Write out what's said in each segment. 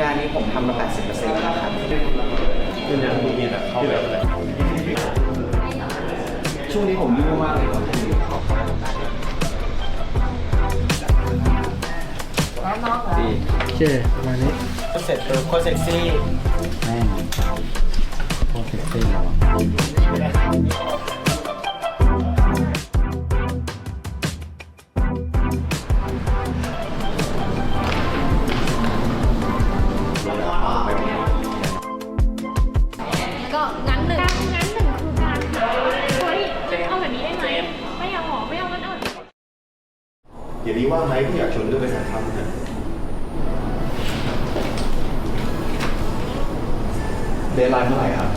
งานนี้ผมทำมา 80%แล้วครับคือเนี่ยมีแบบเข้าไปเลยช่วงนี้ผมยุ่งมากเลยครับดีโอเคประมาณนี้เสร็จปุ๊บโคตรเซ็กซี่แม่งโคตรเซ็กซี่แล้ว เดี๋ยวนี้ว่างไหมพี่อยากชวนเรื่องไปถ่ายทำนะเดทไลน์เมื่อไหร่ครับ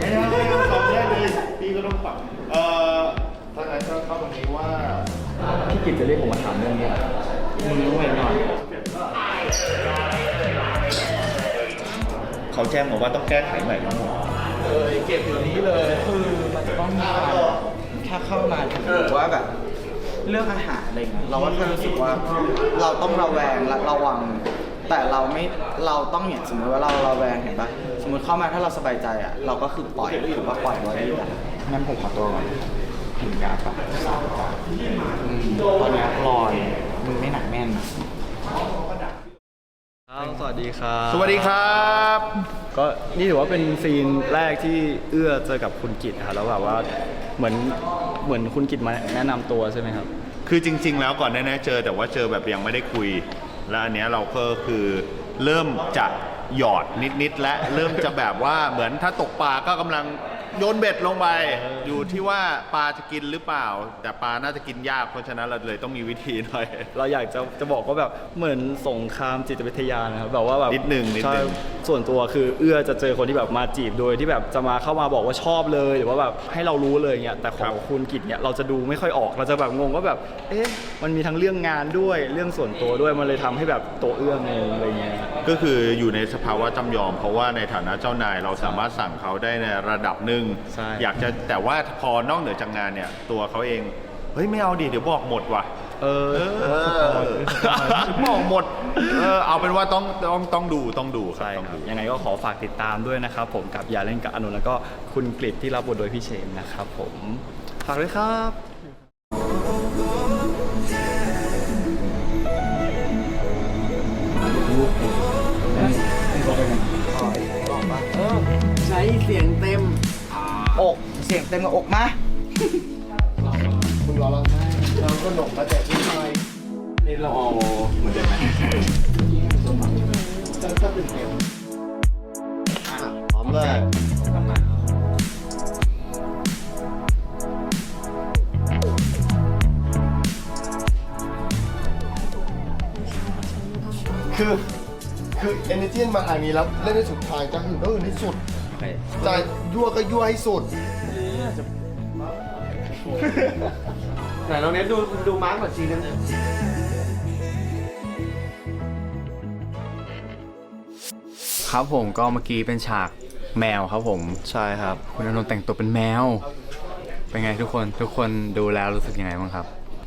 ไม่ได้ไม่ได้ตอนแรกเลยพี่ก็ต้องปรับเอ่อถ้างั้นก็เข้าตรงนี้ว่าพี่กิจจะเรียกผมมาถามเรื่องนี้มึงรู้ไหมหน่อยเขาแจ้งมาว่าต้องแก้ไขใหม่ทั้งหมดเออเก็บอยู่นี้เลยคือมันจะต้องมีการแค่เข้ามาถือว่าแบบ เรื่องอาหารอะไรเงี้ยเราก็แค่รู้สึกว่าเราต้องระแวงและระวัง แต่เราไม่เราต้องเนี่ยสมมติว่าเราระแวงเห็นปะสมมติเข้ามาถ้าเราสบายใจอะเราก็คือปล่อยถือว่าปล่อยไว้ดีแล้วงั้นผมขอตัวก่อนถึงกราฟอะอืมตอนเนี้ยลอยมือไม่หนักแน่นครับสวัสดีครับสวัสดีครับ ก็นี่ถือว่าเป็นซีนแรกที่เอื้อเจอกับคุณกิตครับแล้วแบบว่า เหมือนเหมือนคุณกิตมาแนะนำตัวใช่ไหมครับ คือจริง ๆ แล้วก่อนแน่ๆเจอแต่ว่าเจอแบบยังไม่ได้คุย แล้วอันเนี้ยเราก็คือเริ่มจะหยอดนิดๆและเริ่มจะแบบว่าเหมือนถ้าตกปลาก็กำลัง โยนเบ็ดลงไป อยู่ที่ว่าปลาจะกินหรือเปล่า แต่ปลาน่าจะกินยากเพราะฉะนั้นเราเลยต้องมีวิธีหน่อย เราอยากจะจะบอกว่าแบบเหมือนสงครามจิตวิทยานะครับแบบว่าแบบนิดหนึ่งนิดหนึ่ง ใช่ส่วนตัวคือเอื้อจะเจอคนที่แบบมาจีบโดยที่แบบจะมาเข้ามาบอกว่าชอบเลย หรือว่าแบบให้เรารู้เลยเงี้ยแต่ของคุณกิจเนี่ยเราจะดูไม่ค่อยออกเราจะแบบงงว่าแบบ เอ๊ะมันมีทั้งเรื่องงานด้วยเรื่องส่วนตัวด้วยมันเลยทำให้แบบตัวเอื้องงอะไรเงี้ย ก็คืออยู่ในสภาวะจำยอม เพราะว่าในฐานะเจ้านายเราสามารถสั่งเขาได้ในระดับหนึ่งใช่ อยากจะแต่ว่าพอนอกเหนือจากงานเนี่ย ตัวเขาเอง เฮ้ยไม่เอาดิเดี๋ยวบอกหมดว่ะ เออเออบอกหมด เออเอาเป็นว่าต้องต้องต้องดูต้องดูครับใช่ต้องครับดู ยังไงก็ขอฝากติดตามด้วยนะครับผมกับอย่าเล่นกับอนุแล้วก็คุณกฤษที่รับบทโดยพี่เชนนะครับผมฝากด้วยครับ ต็มกับอกมา คุณรอเราเราก็หนกมาแต่ที่ไทยนี่เราเอาเหมือนเดิมไหมพร้อมเลยคือ คือเอเนจีมาทางนี้แล้วเล่นให้สุดทางจะอื่นก็อื่นให้สุดจะยั่วก็ยั่วให้สุด ไหนลองเน็ตดูดูมาร์กก่อนจีนึงครับผมก็เมื่อกี้เป็นฉากแมวครับผม ใช่ครับ คุณอานนท์แต่งตัวเป็นแมว เป็นไงทุกคนทุกคนดูแล้วรู้สึกยังไงบ้างครับ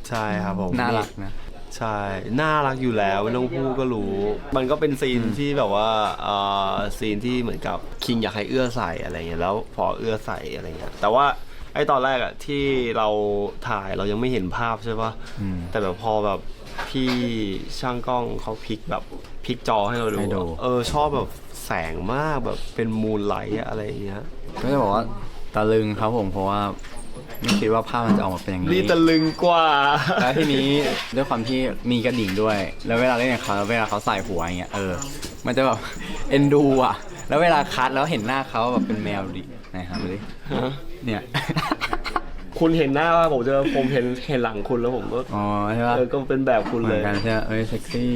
ใช่ครับผมน่ารักนะ ใช่ น่ารักอยู่แล้วไม่ต้องพูดก็รู้ มันก็เป็นซีนที่แบบว่าเอ่อซีนที่เหมือนกับคิงอยากให้เอื้อใส่อะไรเงี้ยแล้วพอเอื้อใส่อะไรเงี้ยแต่ว่า ไอ้ตอนแรกอะที่เราถ่ายเรายังไม่เห็นภาพใช่ปะอืมแต่แบบพอแบบพี่ช่างกล้องเขาพลิกแบบพลิกจอให้เราดูให้ดูอะเออชอบแบบแสงมากแบบเป็นมูนไลท์อะไรอย่างเงี้ยก็จะบอกว่าตะลึงครับผมเพราะว่าไม่คิดว่าภาพมันจะออกมาเป็นอย่างนี้ นี่ตะลึงกว่า แล้วทีนี้ด้วยความที่มีกระดิ่งด้วย แล้วเวลาเล่นกับเขาแล้วเวลาเขาใส่หัวอย่างเงี้ยเออ มันจะแบบเอ็นดูอะ แล้วเวลาคัดแล้วเห็นหน้าเขาแบบเป็นแมวดินะครับดูดิ เนี่ย คุณเห็นหน้าว่าผมจะผมเห็นเห็นหลังคุณแล้วผมก็อ๋อใช่ปะเออก็เป็นแบบคุณเหมืเลอนย กันใช่ไหมเอ้ยเซ็กซี่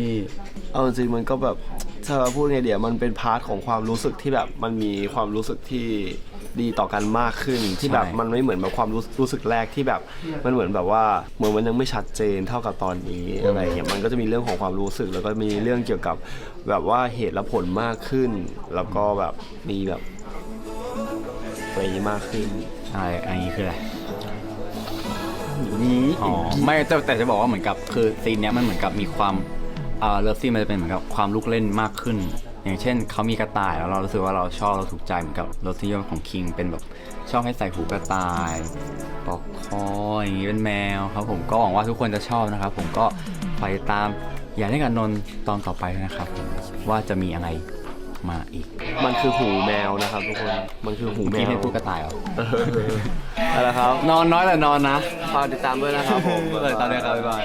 เอาจริงๆมันก็แบบถ้าพูดไงเดี๋ยวมันเป็นพาร์ทของความรู้สึกที่แบบมันมีความรู้สึกที่ดีต่อกันมากขึ้น ที่แบบใช่มันไม่เหมือนแบบความรู้รู้สึกแรกที่แบบ มันเหมือนแบบว่าเหมือนมันยังไม่ชัดเจนเท่ากับตอนนี้อะไรอย่างเงี้ยมันก็จะมีเรื่องของความรู้สึก แล้วก็มีเรื่องเกี่ยวกับแบบว่าเหตุและผลมากขึ้น แล้วก็แบบมีแบบอะ ไรอย่างงี้มากขึ้นใช่อันนี้คืออะไรนี้อ๋อไม่แต่แต่จะบอกว่าเหมือนกับคือซีนเนี้ยมันเหมือนกับมีความอ่าเลิฟซีนมันจะเป็นเหมือนกับความลูกเล่นมากขึ้น อย่างเช่นเขามีกระต่ายแล้วเรารู้สึกว่าเราชอบเราถูกใจเหมือนกับรสนิยมของคิงเป็นแบบชอบให้ใส่หูกระต่ายปลอกคออย่างนี้เป็นแมวครับผมก็หวังว่าทุกคนจะชอบนะครับผมก็ไปตามอย่าเล่นกับนนท์ตอนต่อไปนะครับผมว่าจะมีอะไร มาอีก มันคือหูแมวนะครับทุกคน มันคือหูแมที่วให้พูดกระต่ายเหรอเออเอาละครับนอนน้อยแต่นอนนะฝากติดตามด้วยนะครับผมเลยตอนนี้ครับบ๊ายบาย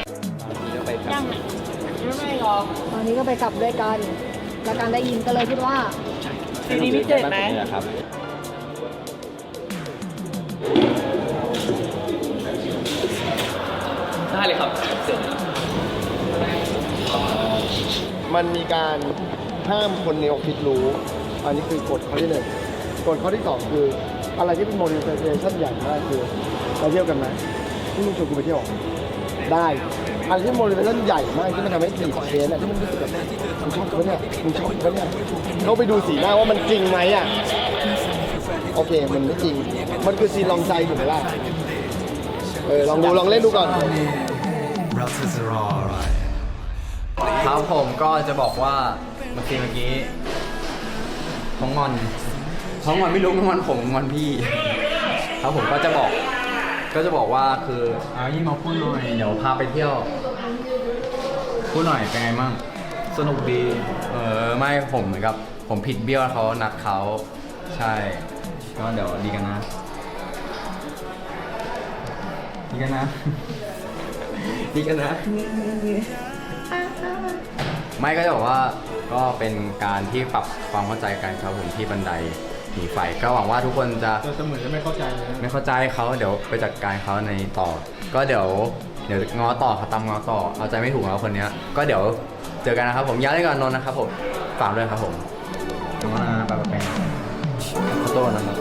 ยังไหนตอนนี้ก็ไปกลับด้วยกัน แล้วการได้ยินก็เลยพูดว่า ซีรีส์พิเศษไหม ครับมันมีการ ห้ามคนในออฟฟิศรู้ อันนี้คือกฎข้อที่หนึ่งกฎข้อที่สองคือ อะไรที่เป็น motivation ใหญ่มากคือไปเที่ยวกันไหมที่มึงชวนกูไปเที่ยวได้อะไรที่ motivation ใหญ่มากที่มันทำให้ตีเคสอะที่มันรู้สึกแบบมึงชอบกูเนี่ยมึงชอบกูเนี่ยเขาไปดูสีหน้าว่ามันจริงไหมอะโอเคมันไม่จริง มันคือซีนลองใจถูกไหมล่ะเออลองดูลองเล่นดูก่อน ครับผมก็จะบอกว่า มื่อกี้เมื่อกี้ท้องงอนท้องงอนไม่รู้ท้องงอนผมงอนพี่ครับผมก็จะบอก ก็จะบอกว่าคือเอายี่มาพูดหน่อยเดี๋ยวพาไปเที่ยว พูดหน่อยเป็นไงมั่งสนุกดี เออไม่ผมเหมือนกับ ผมผิดเบี้ยวเขานัดเขาใช่ก็เดี๋ยวดีกันนะดีกันนะดีกันนะ ไม่ก็จะบอกว่าก็เป็นการที่ปรับความเข้าใจกันครับผมที่บันไดหนีไฟก็หวังว่าทุกคนจะจะเหมือนจะไม่เข้าใจไม่เข้าใจเขาเดี๋ยวไปจัดการเขาในต่อ ก็เดี๋ยวเดี๋ยวง้อต่อครับตามง้อต่อเอาใจไม่ถูกแล้วคนเนี้ย ก็เดี๋ยวเจอกันนะครับผมย้ายได้กันนนท์นะครับผมฝากด้วยครับผมขอบคุณนะไปไปไปขอโทษนะครับ